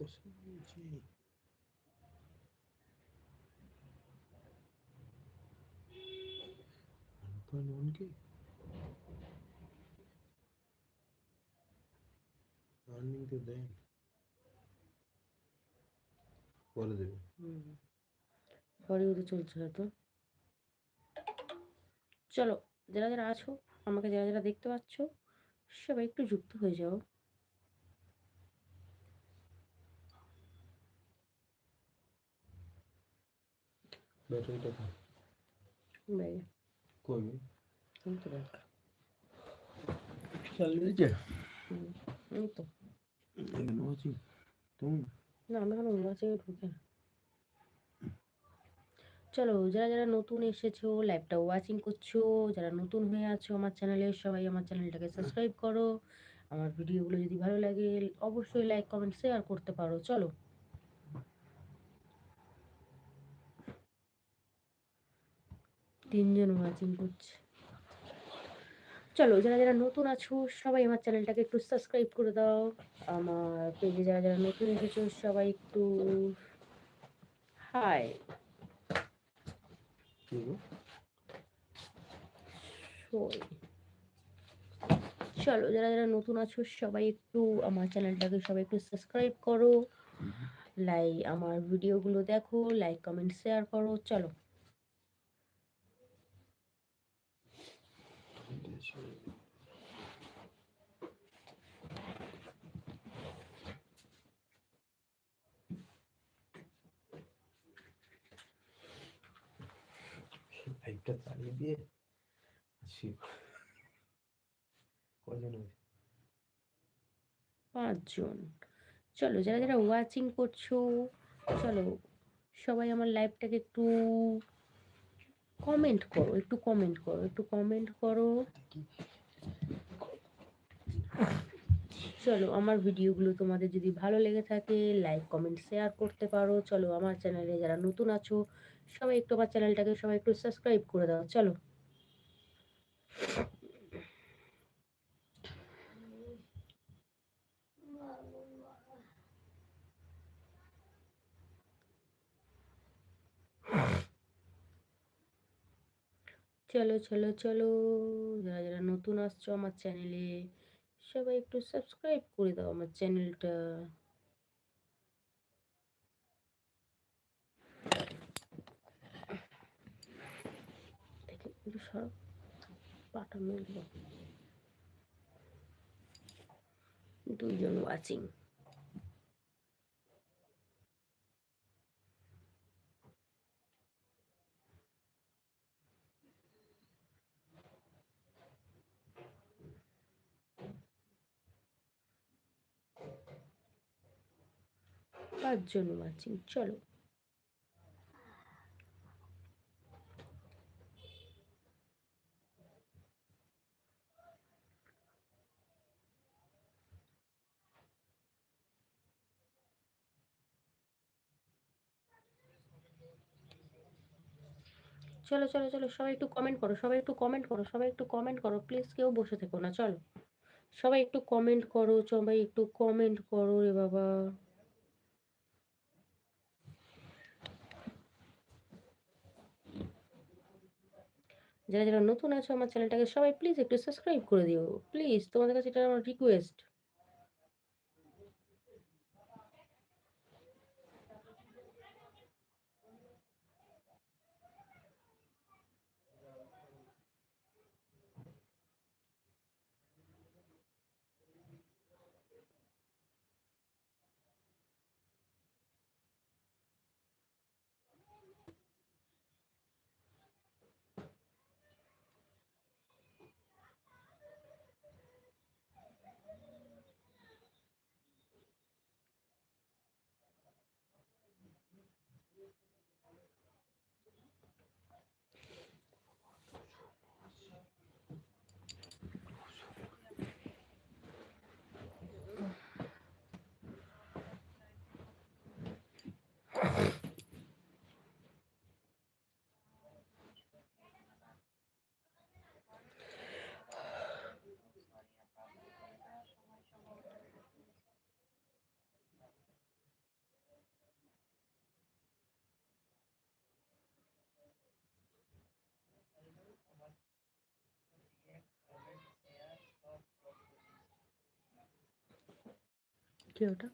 বসেছি নুনকে আর্নিং তো দেয় পরে দেবে পরেও তো চলছে হয়তো। চলো, যারা যারা আছো, আমাকে যারা যারা দেখতে পাচ্ছ, সবাই একটু যুক্ত হয়ে যাও। ব্যাটারিটা ব্যাগে কই? তুমি তো দেখ চালিয়ে দিয়েছে হুম, তো। এখানে আছি তুমি? না আমি এখন উল্লাসে ঢুকে। চলো যারা যারা নতুন এসেছ লাইভটা ওয়াচিং করছ যারা নতুন হয়ে আছো আমার চ্যানেলে সবাই আমার চ্যানেলটাকে সাবস্ক্রাইব করো। আমার ভিডিওগুলো যদি ভালো লাগে অবশ্যই লাইক কমেন্ট শেয়ার করতে পারো। চলো। তিনজন ওয়াচিং করছে। চলো যারা যারা নতুন আছো সবাই আমার চ্যানেলটাকে একটু সাবস্ক্রাইব করে দাও। আমার পেজে যারা যারা নতুন এসেছ সবাই একটু হাই চলো যারা যারা নতুন আছো সবাই একটু আমার চ্যানেলটাকে সবাই একটু সাবস্ক্রাইব করো। লাইক আমার ভিডিওগুলো দেখো লাইক কমেন্ট শেয়ার করো। চলো। লাইটটা চালিয়ে দিয়ে আসি কজন হয়েছে? পাঁচজন। চলো, যারা যারা ওয়াচিং করছ, চলো সবাই আমার লাইভটাকে একটু কমেন্ট করো, একটু কমেন্ট করো, একটু কমেন্ট করো। চলো, আমার ভিডিওগুলো তোমাদের যদি ভালো লেগে থাকে লাইক কমেন্ট শেয়ার করতে পারো। চলো, আমার চ্যানেলে যারা নতুন আছো, সবাই একটু আমার চ্যানেলটাকে সবাই একটু সাবস্ক্রাইব করে দাও। চলো। চলো চলো চলো। যারা যারা নতুন আসছো আমার চ্যানেলে সবাই একটু সাবস্ক্রাইব করে দাও আমার চ্যানেলটা একটু দুইজন ওয়াচিং পাঁচজন ওয়াচিং চলো। চলো চলো চলো, সবাই একটু কমেন্ট করো, সবাই একটু কমেন্ট করো, সবাই একটু কমেন্ট করো প্লিজ কেউ বসে থেকো না, চলো। সবাই একটু কমেন্ট করো, সবাই একটু কমেন্ট করো রে বাবা। যারা যারা নতুন আছো আমার চ্যানেলটাকে সবাই প্লিজ একটু সাবস্ক্রাইব করে দিও। প্লিজ তোমাদের কাছে এটা আমার রিকোয়েস্ট কি ওটা?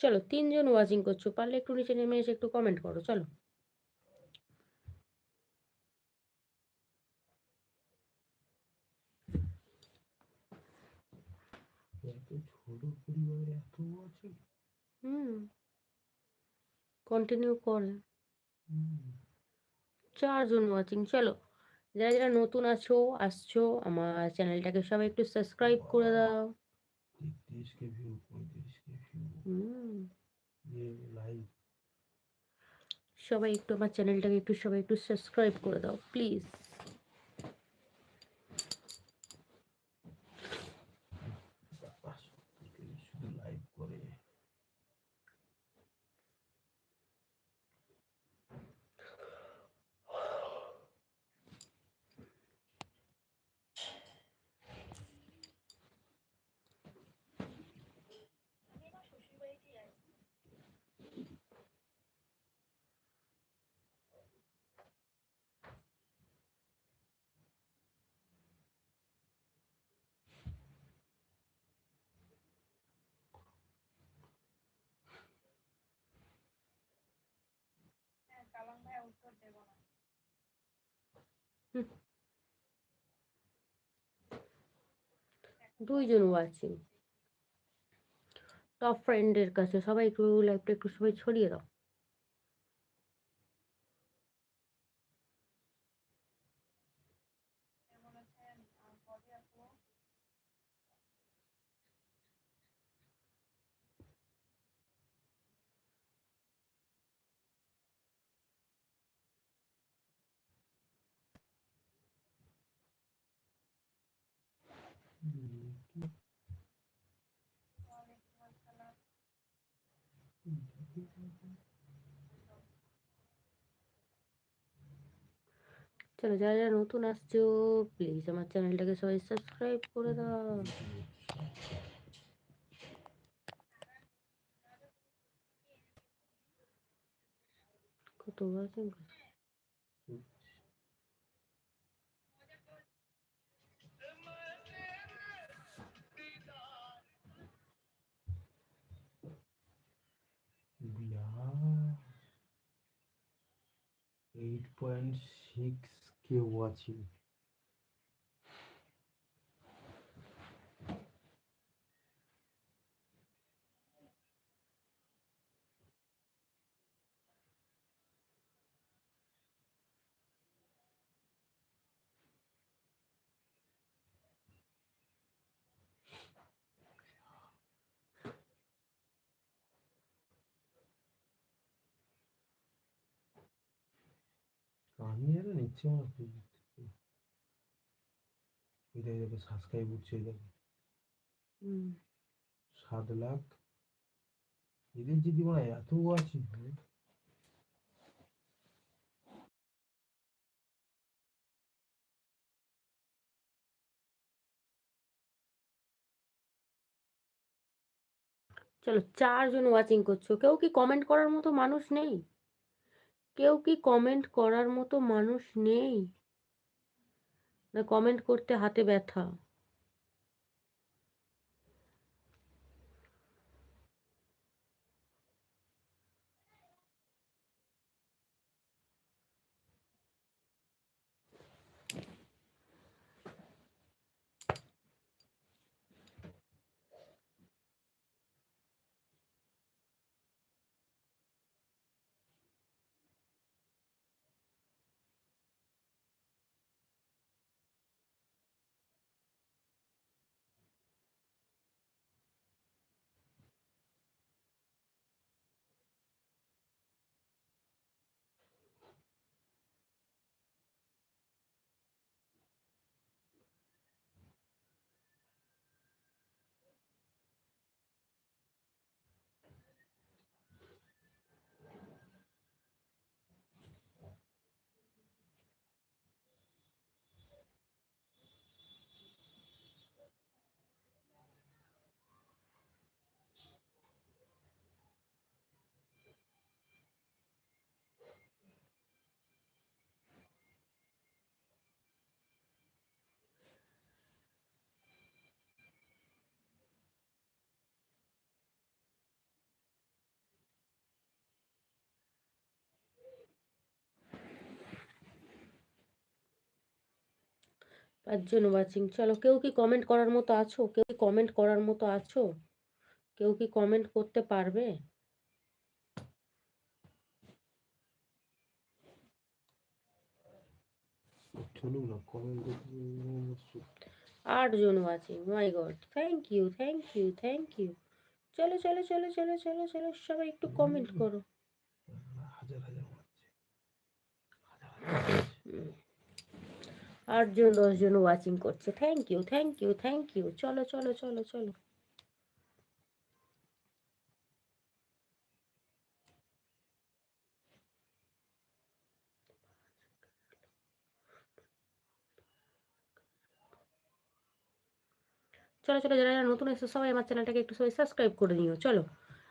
চলো তিনজন ওয়াচিং করছ পারলে একটু নিচে নেমে এসে একটু কমেন্ট করো চলো। হুম। কন্টিনিউ করে। চারজন ওয়াচিং চলো। যারা যারা নতুন আছো আসছো আমার চ্যানেলটাকে সবাই একটু সাবস্ক্রাইব করে দাও। তেত্রিশ কে ভিউ পঁয়ত্রিশ কে ভিউ হুম। যে লাইভ সবাই একটু আমার চ্যানেলটাকে একটু সবাই একটু সাবস্ক্রাইব করে দাও প্লিজ শুধু লাইভ করে দুইজন ওয়াচিং টপ ফ্রেন্ডের কাছে সবাই একটু লাইভটা একটু সবাই ছড়িয়ে দাও। চলো যারা যারা নতুন আসছো প্লিজ আমার চ্যানেলটাকে সবাই সাবস্ক্রাইব করে দাও। কত কতবার 8.6 kilowatts. আমার ফেসবুক থেকে এটা দেখো সাবস্ক্রাইব উঠছে দেখো সাত লাখ। এদের যদি মানে এত ওয়াচিং হয় চলো চারজন ওয়াচিং করছ। কেউ কি কমেন্ট করার মতো মানুষ নেই? কেউ কি কমেন্ট করার মতো মানুষ নেই? না কমেন্ট করতে হাতে ব্যথা। পাঁচজন ওয়াচিং চলো কেউ কি কমেন্ট করার মতো আছো? কেউ কি কমেন্ট করার মতো আছো? কেউ কি কমেন্ট করতে পারবে? আটজন watching my god thank you thank you thank you চলো চলো চলো চলো চলো চলো সবাই একটু কমেন্ট করো। হাজার হাজার মারছে হাজার হাজার মারছে। হুম। আটজন, দশজন ওয়াচিং করছে। Thank you thank you thank you চলো চলো চলো চলো। চলো চলো, যারা নতুন এসে সবাই আমার চ্যানেলটাকে একটু সবাই সাবস্ক্রাইব করে নিও। চলো,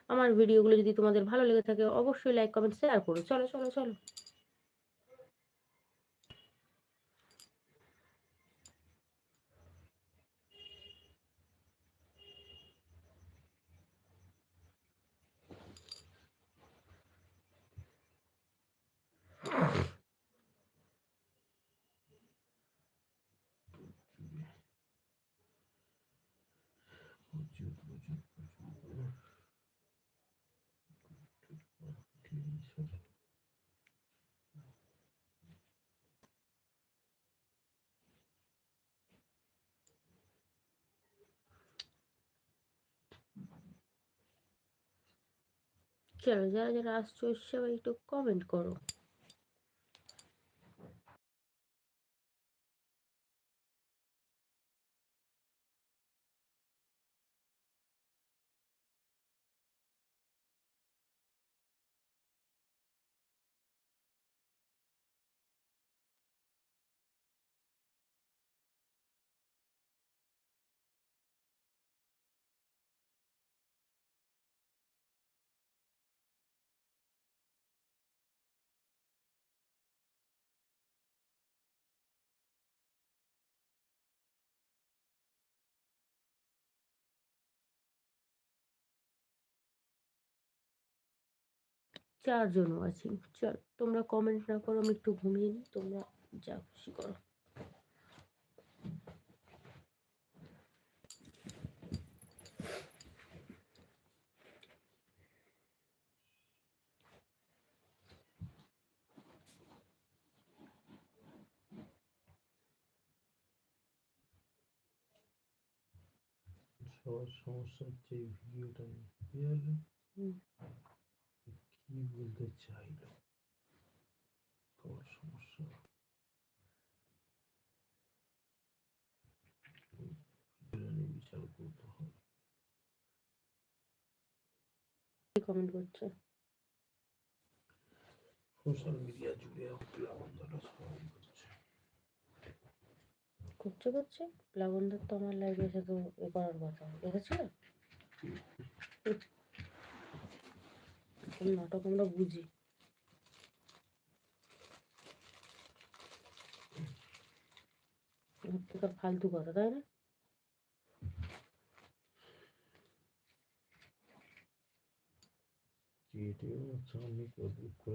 আমার ভিডিওগুলো যদি তোমাদের ভালো লেগে থাকে, অবশ্যই লাইক কমেন্ট শেয়ার করো। চলো চলো চলো। চলো যারা যারা আসছো সবাই একটু কমেন্ট করো। চারজন আছি। চল তোমরা কমেন্ট না করো আমি একটু ঘুমিয়ে নিই তোমরা যা খুশি করো। সবার সমস্যা হচ্ছে এই ভিডিওটা নিয়ে। কি বলতে চাইলো সবার সমস্যা? ভিডিওটা নিয়ে বিচার করতে হবে। কমেন্ট করছে? সোশ্যাল মিডিয়া জুড়ে প্লাবনদাটা সবাই করছে। করছে তো আমার লাইভে এসে তো এ করার কথা। দেখেছিলে এরকম নাটক আমরা বুঝি। প্রত্যেকের ফালতু কথা তাই না? কেটে করে বলতো